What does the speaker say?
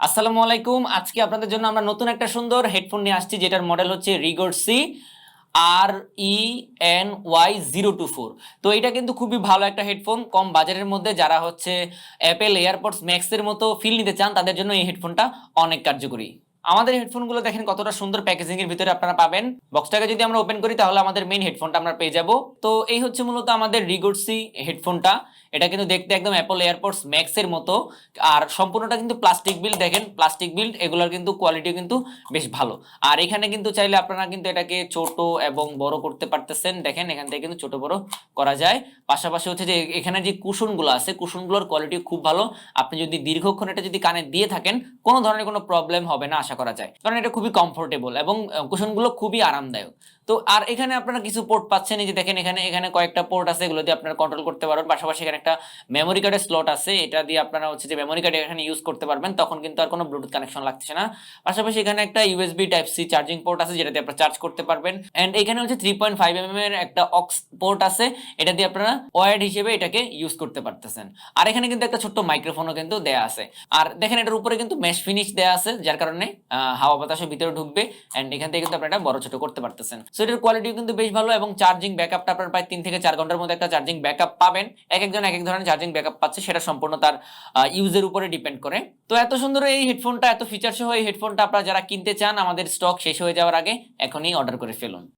আসসালামু আলাইকুম। আজকে আপনাদের জন্য আমরা নতুন একটা সুন্দর হেডফোন নিয়ে আসছি, যেটার মডেল হচ্ছে রিগোড C R E N Y zero two four তো এটা কিন্তু খুবই ভালো একটা হেডফোন। কম বাজারের মধ্যে যারা হচ্ছে অ্যাপেল এয়ারপডস ম্যাক্সের মতো ফিল নিতে চান, তাদের জন্য এই হেডফোনটা অনেক কার্যকরী। আমাদের হেডফোনগুলো দেখেন কতটা সুন্দর প্যাকেজিং এর ভিতরে আপনারা পাবেন। বক্সটাকে যদি আমরা ওপেন করি, তাহলে আমাদের মেইন হেডফোনটা আমরা পেয়ে যাব। তো এই হচ্ছে মূলত আমাদের রিগোডসি হেডফোনটা এটা কিন্তু দেখতে একদম অ্যাপল এয়ারপডস ম্যাক্স এর মতো। আর সম্পূর্ণটা কিন্তু প্লাস্টিক বিল্ড দেখেন। প্লাস্টিক বিল্ড এগুলোর কিন্তু কোয়ালিটি কিন্তু বেশ ভালো। আর এখানে কিন্তু চাইলে আপনারা কিন্তু এটাকে ছোট এবং বড় করতে পারতেছেন। দেখেন এখান থেকে কিন্তু ছোট বড় করা যায়। পাশাপাশি হচ্ছে যে এখানে যে কুশনগুলো আছে, কুশনগুলোর কোয়ালিটি খুব ভালো। আপনি যদি দীর্ঘক্ষণ এটা যদি কানে দিয়ে থাকেন, কোনো ধরনের কোনো প্রবলেম হবে না, আশা করা যায়। কারণ এটা খুবই কমফোর্টেবল এবং কুশনগুলো খুবই আরামদায়ক। তো আর এখানে আপনারা কিছু পোর্ট পাচ্ছেন, এই যে দেখেন এখানে এখানে কয়েকটা পোর্ট আছে, এগুলো দিয়ে আপনারা কন্ট্রোল করতে পারবেন পাশাপাশি এখানে একটা মেমোরি কার্ডের স্লট আছে, এটা দিয়ে আপনারা হচ্ছে যে মেমোরি কার্ড এখানে ইউজ করতে পারবেন, তখন কিন্তু আর কোনো ব্লুটুথ কানেকশন লাগছে না। পাশাপাশি এখানে একটা USB type C charging port আছে, যেটা দিয়ে আপনারা চার্জ করতে পারবেন। এন্ড এখানে হচ্ছে থ্রি পয়েন্ট ফাইভ এম এর একটা অক্স পোর্ট আছে, এটা দিয়ে আপনারা ওয়ার্ড হিসেবে এটাকে ইউজ করতে পারতেছেন। আর এখানে কিন্তু একটা ছোট্ট মাইক্রোফোনও কিন্তু দেয়া আছে। আর দেখেন এটার উপরে কিন্তু মেশ ফিনিশ দেয়া আছে, যার কারণে হাওয়া বাতাসের ভিতরে ঢুকবে অ্যান্ড এখান থেকে কিন্তু আপনারা এটা বড় ছোট করতে পারতেছেন। সো এটার কোয়ালিটিও কিন্তু বেশ ভালো এবং চার্জিং ব্যাকআপটা আপনার প্রায় তিন থেকে চার ঘণ্টার মধ্যে একটা চার্জিং ব্যাকআপ পাবেন। এক একজন এক এক ধরনের চার্জিং ব্যাকআপ পাচ্ছে, সেটা সম্পূর্ণ তার ইউজের উপরে ডিপেন্ড করে। তো এত সুন্দর এই হেডফোনটা এত ফিচার সহ এই হেডফোনটা আপনারা যারা কিনতে চান, আমাদের স্টক শেষ হয়ে যাওয়ার আগে এখনই অর্ডার করে ফেলুন।